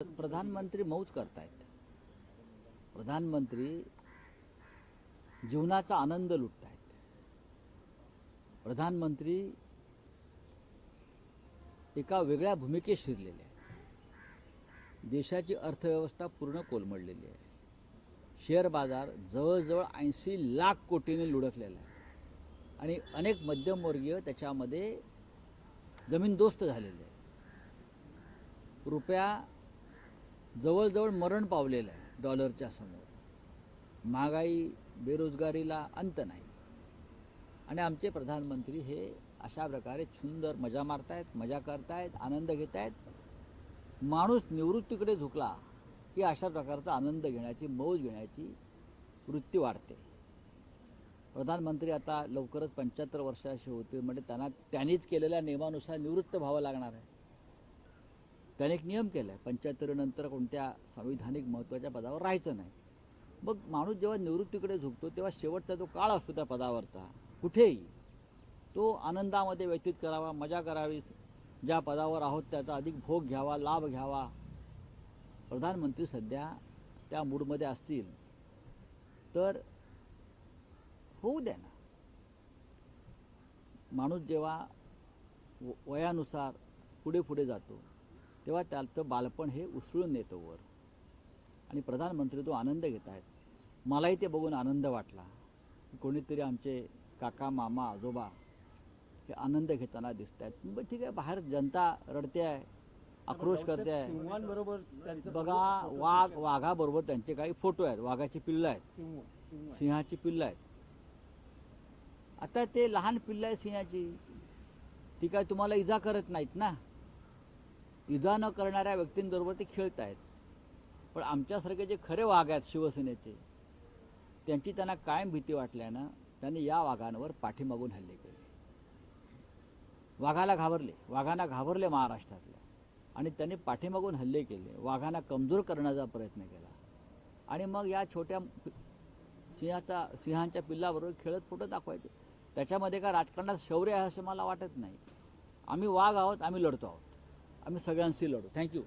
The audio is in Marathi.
प्रधानमंत्री मौज करतायत. प्रधानमंत्री जीवनाचा आनंद लुटतायत. प्रधानमंत्री एका वेगळ्या भूमिकेत शिरलेले आहेत. देशाची अर्थव्यवस्था पूर्ण कोलमडलेली आहे. शेअर बाजार जवळजवळ ऐंशी लाख कोटीने लुडकलेला आहे. आणि अनेक मध्यमवर्गीय त्याच्यामध्ये जमीनदोस्त झालेले आहे रुपया जवळजवळ मरण पावलेलं आहे डॉलरच्या समोर. महागाई बेरोजगारीला अंत नाही. आणि आमचे प्रधानमंत्री हे अशा प्रकारे सुंदर मजा मारतायत मजा करतायत आनंद घेत आहेत माणूस निवृत्तीकडे झुकला की अशा प्रकारचा आनंद घेण्याची मौज घेण्याची वृत्ती वाढते. प्रधानमंत्री आता लवकरच पंच्याहत्तर वर्षाचे होतील म्हणजे त्यांना त्यांनीच केलेल्या नियमानुसार निवृत्त व्हावं लागणार आहे. त्याने एक नियम केला आहे पंच्याहत्तरीनंतर कोणत्या संविधानिक महत्त्वाच्या पदावर राहायचं नाही. मग माणूस जेव्हा निवृत्तीकडे झुकतो तेव्हा शेवटचा जो काळ असतो त्या पदावरचा कुठेही तो आनंदामध्ये व्यतीत करावा मजा करावी. ज्या पदावर आहोत त्याचा अधिक भोग घ्यावा लाभ घ्यावा. प्रधानमंत्री सध्या त्या मूडमध्ये असतील तर होऊ द्या ना. माणूस जेव्हा व- वयानुसार पुढे पुढे जातो तेव्हा त्याचं बालपण हे उसळून येतं वर. आणि प्रधानमंत्री तो आनंद घेत आहेत. मलाही ते बघून आनंद वाटला. कोणीतरी आमचे काका मामा आजोबा हे आनंद घेताना दिसत आहेत. बरं ठीक आहे बाहेर जनता रडते आहे आक्रोश करते आहे. त्यांचं बघा वाघ वाघाबरोबर त्यांचे काही फोटो आहेत. वाघाची पिल्लं आहेत. सिंह सिंह सिंहाची पिल्लं आहेत. आता ते लहान पिल्लं आहे सिंहाची. ती काय तुम्हाला इजा करत नाहीत ना? इजा न करणाऱ्या व्यक्तींबरोबर ते खेळत आहेत पण आमच्यासारखे जे खरे वाघ आहेत शिवसेनेचे त्यांची त्यांना कायम भीती वाटल्यानं त्यांनी या वाघांवर पाठीमागून हल्ले केले. वाघाला घाबरले वाघांना घाबरले महाराष्ट्रातल्या. आणि त्यांनी पाठीमागून हल्ले केले वाघांना कमजोर करण्याचा प्रयत्न केला. आणि मग या छोट्या सिंहाचा सिंहांच्या पिल्लाबरोबर खेळत कुठं दाखवायचे. त्याच्यामध्ये का राजकारणात शौर्य आहे असं मला वाटत नाही. आम्ही वाघ आहोत आम्ही लढतो आहोत. आम्ही सगळ्यांशी लढू. थँक्यू